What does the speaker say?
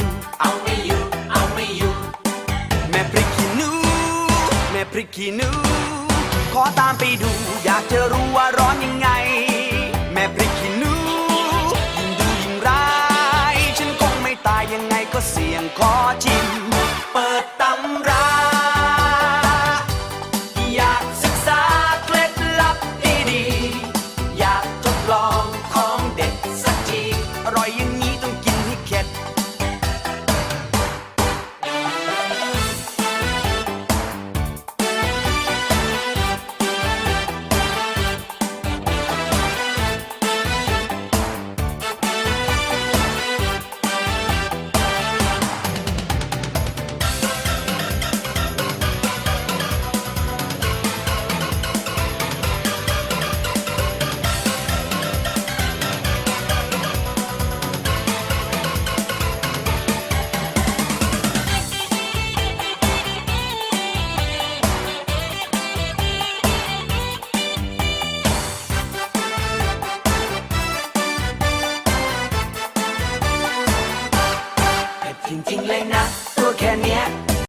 ู่ พริกขี้หนู ขอตามไปดู อยากจะรู้ว่าร้อนยังไง แม่พริกขี้หนู ยิ่งดูยิ่งร้าย ฉันคงไม่ตายยังไงก็เสี่ยงขอชิม จริงๆเลยนะ ตัวแค่เนี้ย